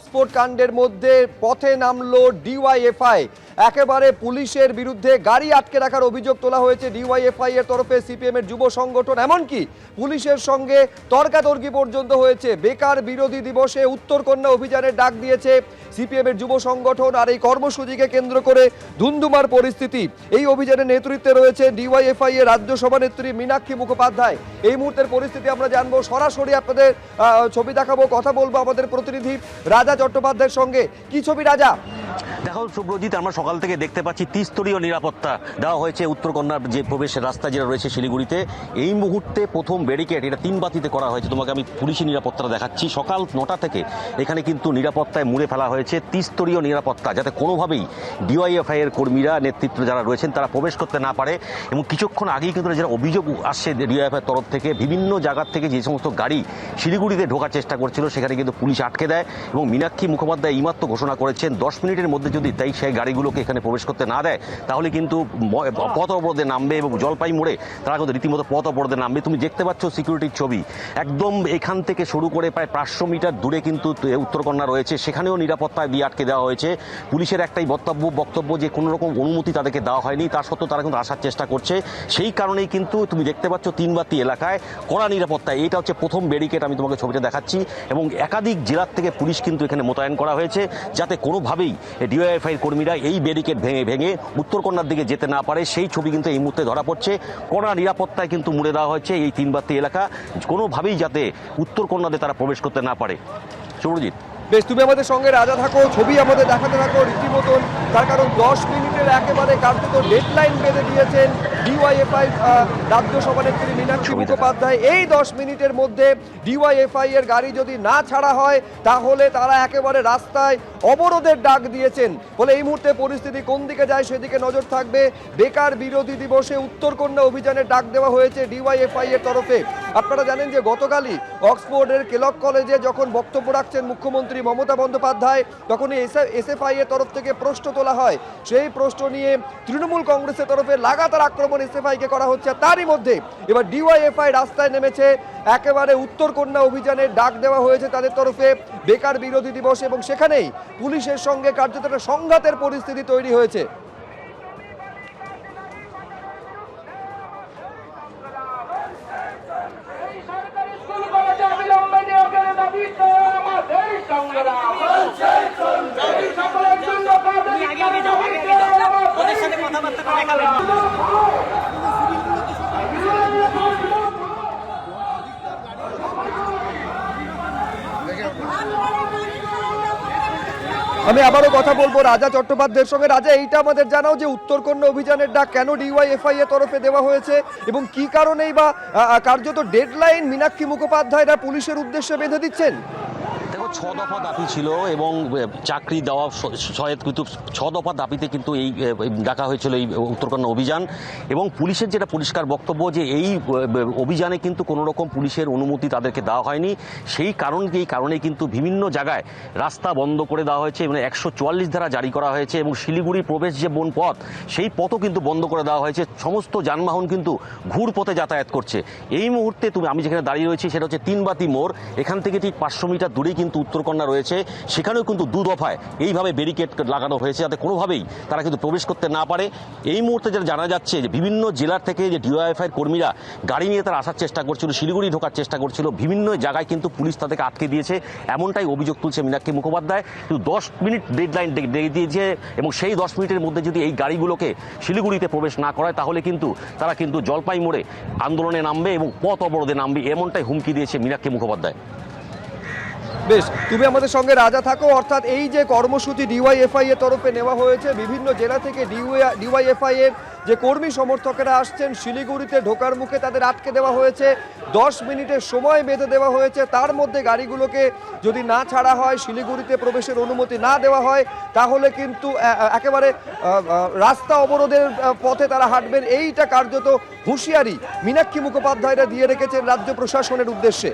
Oxford কাণ্ডের মধ্যে পথে নামলো ডিওয়াইএফআই। একেবারে পুলিশের বিরুদ্ধে গাড়ি আটকে রাখার অভিযোগ তোলা হয়েছে ডিওয়াইএফআই এর তরফে, সিপিএম এর যুব সংগঠন। এমনকি পুলিশের সঙ্গে তর্কাতর্কি পর্যন্ত হয়েছে। বেকার বিরোধী দিবসে উত্তরকন্যা অভিযানের ডাক দিয়েছে সিপিএম এর যুব সংগঠন আর এই কর্মসূচিকে কেন্দ্র করে ধুন্ধুমার পরিস্থিতি। এই অভিযানের নেতৃত্বে রয়েছে ডিওয়াইএফআই এর রাজ্য সভানেত্রী মীনাক্ষী মুখোপাধ্যায়। এই মুহূর্তের পরিস্থিতি আমরা জানব। সরাসরি আপনাদের ছবি দেখাবো, কথা বলব আমাদের প্রতিনিধি রাজা চট্টোপাধ্যায়ের সঙ্গে। কি ছবি রাজা? দেখো সুব্রজিৎ, আমরা সকাল থেকে দেখতে পাচ্ছি ত্রিস্তরীয় নিরাপত্তা দেওয়া হয়েছে উত্তরকন্যার যে প্রবেশের রাস্তা যেটা রয়েছে শিলিগুড়িতে। এই মুহূর্তে প্রথম ব্যারিকেড, এটা তিন বাতিতে করা হয়েছে। তোমাকে আমি পুলিশি নিরাপত্তা দেখাচ্ছি। সকাল নটা থেকে এখানে কিন্তু নিরাপত্তায় মুড়ে ফেলা হয়েছে ত্রিস্তরীয় নিরাপত্তা, যাতে কোনোভাবেই ডিওয়াইএফআই এর কর্মীরা, নেতৃত্ব যারা রয়েছেন, তারা প্রবেশ করতে না পারে। এবং কিছুক্ষণ আগেই কিন্তু যারা অভিযোগ আসছে ডিওয়াইএফআই তরফ থেকে, বিভিন্ন জায়গার থেকে যে সমস্ত গাড়ি শিলিগুড়িতে ঢোকার চেষ্টা করছিল, সেখানে কিন্তু পুলিশ আটকে দেয়। এবং মীনাক্ষী মুখোপাধ্যায় এইমাত্র ঘোষণা করেছেন, দশ মিনিটের মধ্যে যদি তাই সেই গাড়িগুলোকে এখানে প্রবেশ করতে না দেয় তাহলে কিন্তু পথ অবরোধে নামবে এবং জলপাই মোড়ে তারা কিন্তু রীতিমতো পথ অবরোধে নামবে। তুমি দেখতে পাচ্ছ সিকিউরিটির ছবি। একদম এখান থেকে শুরু করে প্রায় পাঁচশো মিটার দূরে কিন্তু উত্তরকন্যা রয়েছে। সেখানেও নিরাপত্তায় দিয়ে আটকে দেওয়া হয়েছে। পুলিশের একটাই বক্তব্য বক্তব্য যে কোনো রকম অনুমতি তাদেরকে দেওয়া হয়নি। তার সত্ত্বেও তারা কিন্তু আসার চেষ্টা করছে। সেই কারণেই কিন্তু তুমি দেখতে পাচ্ছ তিনবাতি এলাকায় কড়া নিরাপত্তা। এটা হচ্ছে প্রথম ব্যারিকেড আমি তোমাকে ছবিটা দেখাচ্ছি। এবং একাধিক জেলার থেকে পুলিশ কিন্তু এখানে মোতায়েন করা হয়েছে। যাতে কোনোভাবেই ডিওএফআই কর্মীরা এই ব্যারিকেড ভেঙে ভেঙে উত্তরকন্যার দিকে যেতে না পারে, সেই ছবি কিন্তু এই মুহূর্তে ধরা পড়ছে। কড়া নিরাপত্তায় কিন্তু মুড়ে দেওয়া হয়েছে এই তিনবাতি এলাকা। কোনোভাবেই যাতে উত্তরকন্যাতে তারা প্রবেশ করতে না পারে। সুরজিৎ বেশ, তুমি আমাদের সঙ্গে রাজা থাকো, ছবি আমাদের দেখাতে থাকো রীতিমতন। তার কারণ দশ মিনিটের একেবারে কার্যত ডেডলাইন বেঁধে দিয়েছেন ডিওয়াইএফআই রাজ্য সভানেত্রী মীনাক্ষী। মুখোপাধ্যায়। এই দশ মিনিটের মধ্যে ডিওয়াইএফআই এর গাড়ি যদি না ছাড়া হয় তাহলে তারা একেবারে রাস্তায় অবরোধের ডাক দিয়েছেন। বলে এই মুহূর্তে পরিস্থিতি কোন দিকে যায় সেদিকে নজর থাকবে। বেকার বিরোধী দিবসে উত্তরকন্যা অভিযানের ডাক দেওয়া হয়েছে ডিওয়াইএফআই এর তরফে। আপনারা জানেন যে গতকালই অক্সফোর্ডের কেলক কলেজে যখন বক্তব্য রাখছেন মুখ্যমন্ত্রী মমতা বন্দ্যোপাধ্যায়, তখনই এসএফআই এর তরফ থেকে প্রশ্ন তোলা হয়। সেই প্রশ্ন নিয়ে তৃণমূল কংগ্রেসের তরফে লাগাতার আক্রমণ এসএফআই কে করা হচ্ছে তারই মধ্যে এবার ডিওয়াইএফআই রাস্তায় নেমেছে। একেবারে উত্তরকন্যা অভিযানের ডাক দেওয়া হয়েছে তাদের তরফে। বেকার বিরোধী দিবস এবং সেখানেই পুলিশের সঙ্গে কার্যত সংঘাতের পরিস্থিতি তৈরি হয়েছে এই সরকারি স্কুল কলেজে অবিলম্বে নিয়োগের দাবিতে আমাদের সংগ্রাম এই আমি আবারও কথা বলব রাজা চট্টোপাধ্যায়ের সঙ্গে। রাজা, এইটা আমাদের জানাও যে উত্তরকন্যা অভিযানের ডাক কেন ডিওয়াইএফআই এর তরফে দেওয়া হয়েছে এবং কি কারণেই বা কার্যত ডেডলাইন মীনাক্ষী মুখোপাধ্যায়রা পুলিশের উদ্দেশ্যে বেঁধে দিচ্ছেন? ছ দফা দাবি ছিল এবং চাকরি দেওয়া স- সহায়ক কিন্তু ছ দফা দাবিতে কিন্তু এই ডাকা হয়েছিল এই উত্তরকন্যা অভিযান। এবং পুলিশের যেটা পরিষ্কার বক্তব্য যে এই অভিযানে কিন্তু কোনো রকম পুলিশের অনুমতি তাদেরকে দেওয়া হয়নি। সেই কারণ, এই কারণে কিন্তু বিভিন্ন জায়গায় রাস্তা বন্ধ করে দেওয়া হয়েছে এবং একশো চুয়াল্লিশ ধারা জারি করা হয়েছে এবং শিলিগুড়ি প্রবেশ যে বন পথ, সেই পথও কিন্তু বন্ধ করে দেওয়া হয়েছে। সমস্ত যানবাহন কিন্তু ঘুর পথে যাতায়াত করছে। এই মুহূর্তে তুমি, আমি যেখানে দাঁড়িয়ে রয়েছি, সেটা হচ্ছে তিনবাতি মোড়। এখান থেকে ঠিক পাঁচশো মিটার দূরেই কিন্তু উত্তরকন্যা রয়েছে, সেখানেও কিন্তু দু দফায় এইভাবে ব্যারিকেড লাগানো হয়েছে যাতে কোনোভাবেই তারা কিন্তু প্রবেশ করতে না পারে। এই মুহূর্তে যেটা জানা যাচ্ছে যে বিভিন্ন জেলার থেকে যে ডিওয়াইএফআইয়ের কর্মীরা গাড়ি নিয়ে তারা আসার চেষ্টা করছিল, শিলিগুড়ি ঢোকার চেষ্টা করছিল, বিভিন্ন জায়গায় কিন্তু পুলিশ তাদেরকে আটকে দিয়েছে। এমনটাই অভিযোগ তুলছে মীনাক্ষী মুখোপাধ্যায়। কিন্তু দশ মিনিট ডেডলাইন দিয়ে দিয়েছে এবং সেই দশ মিনিটের মধ্যে যদি এই গাড়িগুলোকে শিলিগুড়িতে প্রবেশ না করায়, তাহলে কিন্তু তারা কিন্তু জলপাই মোড়ে আন্দোলনে নামবে এবং পথ অবরোধে নামবে, এমনটাই হুমকি দিয়েছে মীনাক্ষী মুখোপাধ্যায়। বেশ, তুমি আমাদের সঙ্গে রাজা থাকো, অর্থাৎ এই যে কর্মসূচি ডিওয়াইএফআই এর তরফে নেওয়া হয়েছে, বিভিন্ন জেলা থেকে ডিওয়াইএফআই এর যে কর্মী সমর্থকেরা আসছেন, শিলিগুড়িতে ঢোকার মুখে তাদের আটকে দেওয়া হয়েছে, দশ মিনিটের সময় বেঁধে দেওয়া হয়েছে, তার মধ্যে গাড়িগুলোকে যদি না ছাড়া হয়, শিলিগুড়িতে প্রবেশের অনুমতি না দেওয়া হয়, তাহলে কিন্তু একেবারে রাস্তা অবরোধের পথে তারা হাঁটবেন। এইটা কার্যত হুঁশিয়ারি। মীনাক্ষী মুখোপাধ্যায়রা দিয়ে রেখেছেন রাজ্য প্রশাসনের উদ্দেশ্যে।